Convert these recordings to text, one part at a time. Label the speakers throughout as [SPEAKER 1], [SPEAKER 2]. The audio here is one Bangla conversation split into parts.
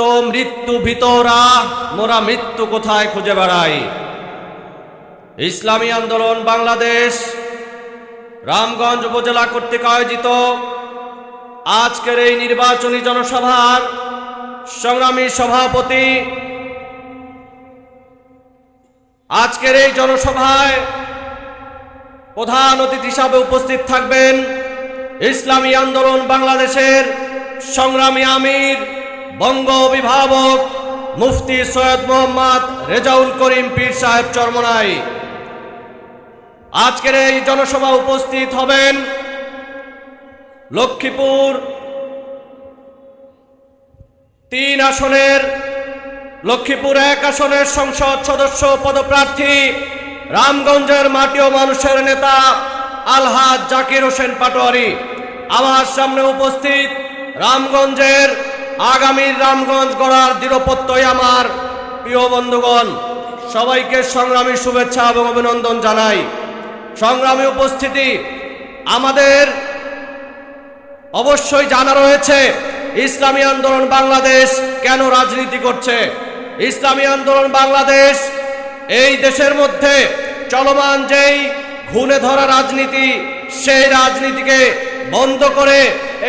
[SPEAKER 1] তো মৃত্যু ভিতরা, মোরা মৃত্যু কোথায় খুঁজে বেড়াই? ইসলামী আন্দোলন বাংলাদেশ, রামগঞ্জ উপজেলা কর্তৃক আয়োজিত আজকের এই নির্বাচনী জনসভার সংগ্রামী সভাপতি আজকের এই জনসভায় প্রধান অতিথি হিসাবে উপস্থিত থাকবেন ইসলামী আন্দোলন বাংলাদেশের সংগ্রামী আমির বঙ্গ অভিভাবক মুফতি সৈয়দ মোহাম্মদ রেজাউল করিম পীর সাহেব চরমনাই। আজকের এই জনসভা উপস্থিত হবেন লক্ষ্মীপুর তিন আসনের, লক্ষ্মীপুর এক আসনের সংসদ সদস্য পদপ্রার্থী, রামগঞ্জের মাটি ও মানুষের নেতা আলহাজ জাকির হোসেন পাটোয়ারি। আমার সামনে উপস্থিত রামগঞ্জের আগামীর রামগঞ্জ গড়ার দৃঢ়পত্যই আমার। প্রিয় বন্ধুগণ, সবাইকে সংগ্রামী শুভেচ্ছা এবং অভিনন্দন জানাই। সংগ্রামী উপস্থিতি আমাদের অবশ্যই জানা রয়েছে, ইসলামী আন্দোলন বাংলাদেশ কেন রাজনীতি করছে? ইসলামী আন্দোলন বাংলাদেশ এই দেশের মধ্যে চলমান যেই ঘুণে ধরা রাজনীতি, সেই রাজনীতিকে বন্ধ করে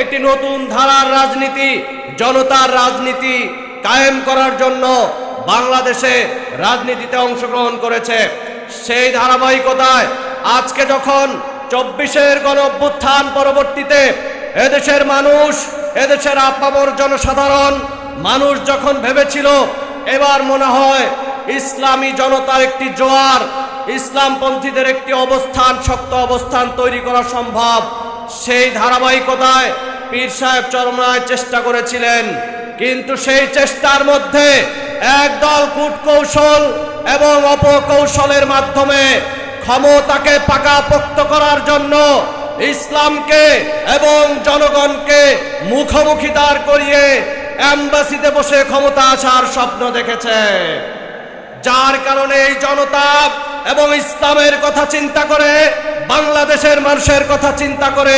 [SPEAKER 1] একটি নতুন ধারার রাজনীতি জনতার রাজনীতি কায়েম করার জন্য বাংলাদেশে রাজনীতিতে অংশগ্রহণ করেছে। সেই ধারাবাহিকতায় আজকে যখন চব্বিশের গণ অভ্যুত্থান পরবর্তীতে এদেশের মানুষ, এদেশের আপামর জনসাধারণ, মানুষ যখন ভেবেছিল, এবার মনে হয় ইসলামী জনতার একটি জোয়ার, ইসলামপন্থীদের একটি অবস্থান, শক্ত অবস্থান তৈরি করা সম্ভব। সেই ধারাবাহিকতায় পীর সাহেব চরমায় চেষ্টা করেছিলেন। কিন্তু সেই চেষ্টার মধ্যে একদল কূটকৌশল এবং অপকৌশলের মাধ্যমে ক্ষমতাকে পাকাপোক্ত করার জন্য ইসলামকে এবং জনগণকে মুখোমুখি দাঁড় করিয়ে অ্যাম্বাসিতে বসে ক্ষমতা আসার স্বপ্ন দেখেছে। যার কারণে এই জনতা এবং ইসলামের কথা চিন্তা করে, বাংলাদেশের মানুষের কথা চিন্তা করে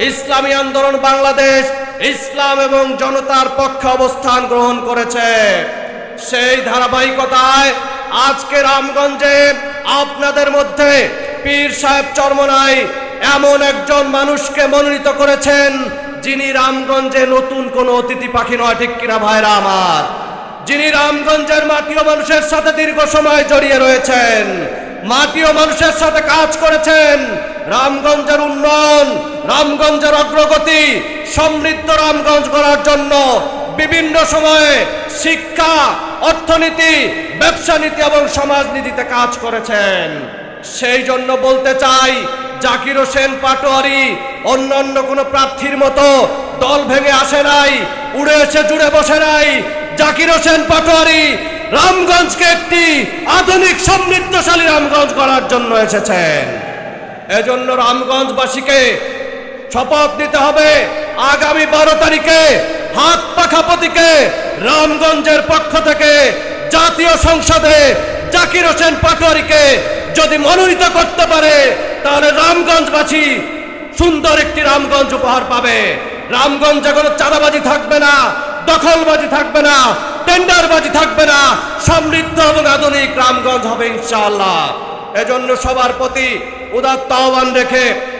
[SPEAKER 1] ইসলামী আন্দোলন বাংলাদেশ ইসলাম এবং জনতার পক্ষে অবস্থান গ্রহণ করেছে। সেই ধারাবাহিকতায় আজকে রামগঞ্জে আপনাদের মধ্যে পীর সাহেব চরমনাই এমন একজন মানুষকে মনোনীত করেছেন যিনি রামগঞ্জে নতুন কোন অতিথি পাখি নয়, ঠিক কিনা ভাইরা আমার? যিনি রামগঞ্জের মাটি ও মানুষের সাথে দীর্ঘ সময় জড়িয়ে রয়েছেন মাটি ও মানুষের সাথে কাজ করেছেন। রামগঞ্জের উন্নয়ন রামগঞ্জের অগ্রগতি সমৃদ্ধ রামগঞ্জ করার জন্য বিভিন্ন সময়ে শিক্ষা, অর্থনীতি, ব্যবসা নীতি এবং সমাজনীতিতে কাজ করেছেন। সেই জন্য বলতে চাই, জাকির হোসেন পাটোয়ারি অন্যান্য কোনো প্রার্থীর মতো দল ভেঙে আসে নাই, উড়ে এসে জুড়ে বসে নাই। জাকির হোসেন পাটোয়ারি রামগঞ্জকে একটি আধুনিক সমৃদ্ধশালী রামগঞ্জ করার জন্য এসেছেন। এজন্য রামগঞ্জবাসীকে শপথ নিতে হবে। আগামী বারো তারিখে হাত পাখা প্রতীকে রামগঞ্জের পক্ষ থেকে জাতীয় সংসদে জাকির হোসেন পাটোয়ারিকে যদি মনোনীত করতে পারে, তাহলে রামগঞ্জবাসী সুন্দর একটি রামগঞ্জ উপহার পাবে। রামগঞ্জে কোনো চাঁদাবাজি থাকবে না, দখলবাজি থাকবে না, টেন্ডারবাজি থাকবে না, সমৃদ্ধ এবং আধুনিক রামগঞ্জ হবে ইনশাআল্লাহ। এজন্য সবার প্রতি উদাত্ত আহ্বান রেখে